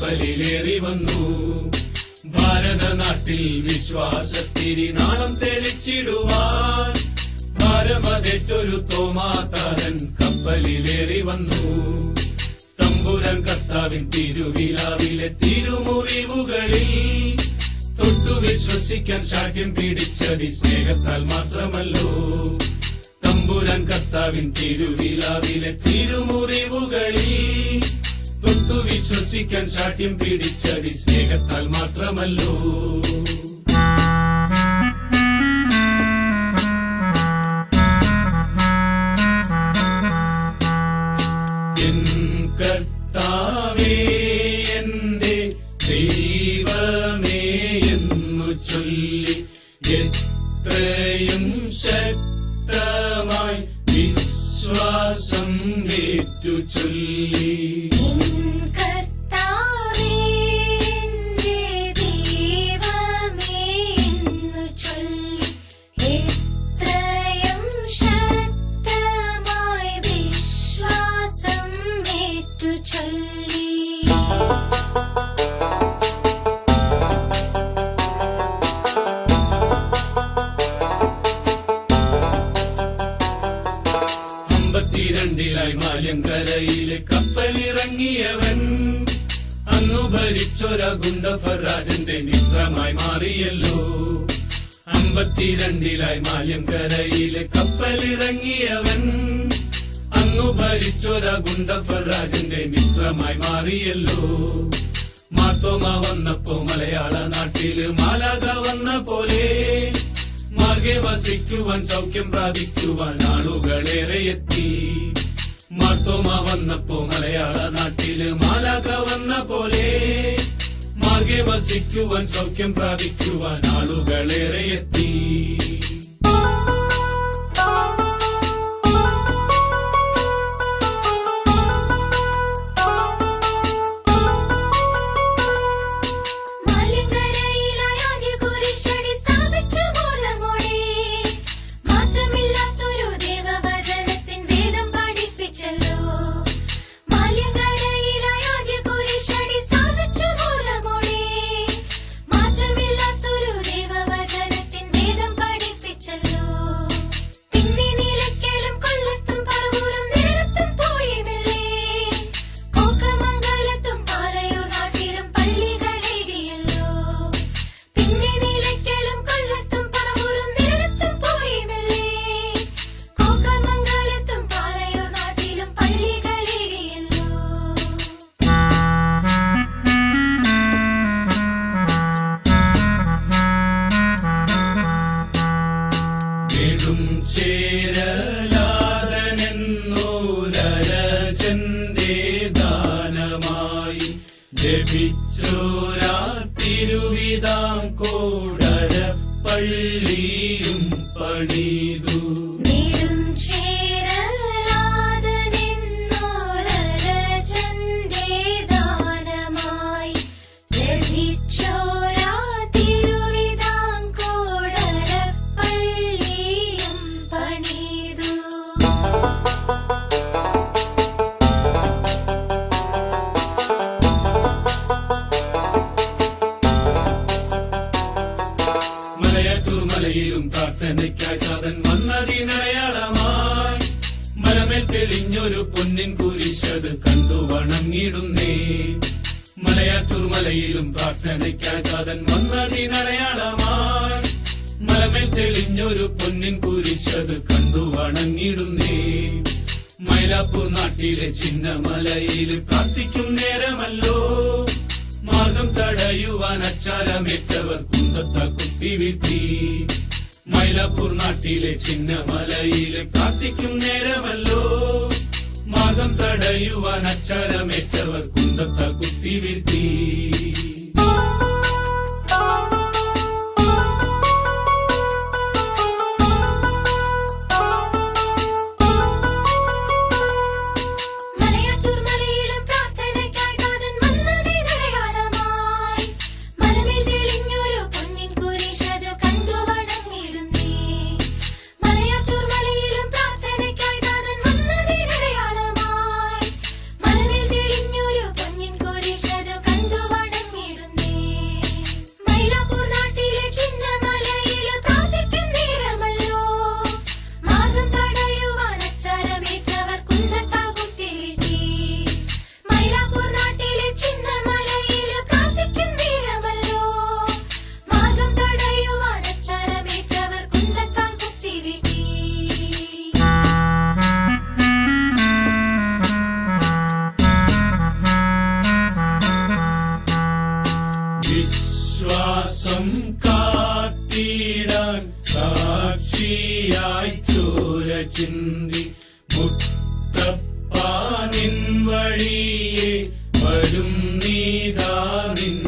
കപ്പലിലേറി വന്നു. ഭാരതനാട്ടിൽ വിശ്വാസത്തിരി നാളം തെളിച്ചിടുവാൻ. ഭാരമതേറ്റൊരു തോമാതാരൻ കപ്പലിലേറി വന്നു. തമ്പുരൻ കർത്താവിൻ തിരുവിലാവിലെ തിരുമുറിവുകളിൽ തൊട്ടു വിശ്വസിക്കാൻ ശാഠ്യം പിടിച്ചതി സ്നേഹത്താൽ മാത്രമല്ലോ. തമ്പുരാൻ കർത്താവിൻ തിരുവിലാവിലെ തിരുമുറിവുകളിൽ തൊട്ടു വിശ്വസിക്കാൻ ശാഠ്യം പിടിച്ചതി സ്നേഹത്താൽ മാത്രമല്ലോ. ചൊല്ലി അമ്പത്തിരണ്ടിലായി മാല്യങ്കരയിലെ കപ്പലിറങ്ങിയവൻ. അന്നു ഭരിച്ചൊര ഗുണ്ടഫരാജന്റെ മിത്രമായി മാറിയല്ലോ. അമ്പത്തിരണ്ടിലായി മാല്യങ്കരയിലെ കപ്പലിറങ്ങി ഭരിച്ചൊര ഗുണ്ടഫരാജന്റെ മിത്രമായി മാറിയല്ലോ. മാത്തോമ വന്നപ്പോ മലയാള നാട്ടിൽ മാലാക വന്ന പോലെ. മാർഗെ വസിക്കുവാൻ സൗഖ്യം പ്രാപിക്കുവാൻ ആളുകളേറെ എത്തി. മാർത്തോമ വന്നപ്പോ മലയാള നാട്ടിൽ മാലാക വന്ന പോലെ. മാർഗെ വസിക്കുവാൻ സൗഖ്യം പ്രാപിക്കുവാൻ ആളുകളേറെ എത്തി. ലഭിച്ചോരാ തിരുവിതാം കോടര പള്ളിയും പണിതു. തെളിഞ്ഞൊരു പൊന്നിൻ കുരിശത് കണ്ടു വണങ്ങിടുന്നേ. മലയാറ്റൂർ മലയിലും പ്രാർത്ഥനയ്ക്കാകാതൻ വന്നതിനടയാളമായി മലമേൽ തെളിഞ്ഞൊരു പൊന്നിൻ കുരിശത് കണ്ടു വണങ്ങിടുന്നേ. മൈലാപ്പൂർ നാട്ടിലെ ചിന്നമലയിൽ പ്രാർത്ഥിക്കും നേരമല്ലോ. മാർഗം തടയുവാൻ അച്ചാരമേറ്റവർ കുന്തത്താൽ കുത്തി വീഴ്ത്തി. മൈലാപ്പൂർ നാട്ടിലെ ചിന്നമലയിലെ പ്രാർത്ഥിക്കും നേരമല്ലോ. മാർഗം തടയുവാൻ അച്ചാരമേറ്റവർ കുന്തത്താൽ കുത്തി വീഴ്ത്തി. വിശ്വാസം സാക്ഷിയായി ചോര ചിന്തി മുത്തപ്പാ വഴിയെ വരും നീതാ നിൻ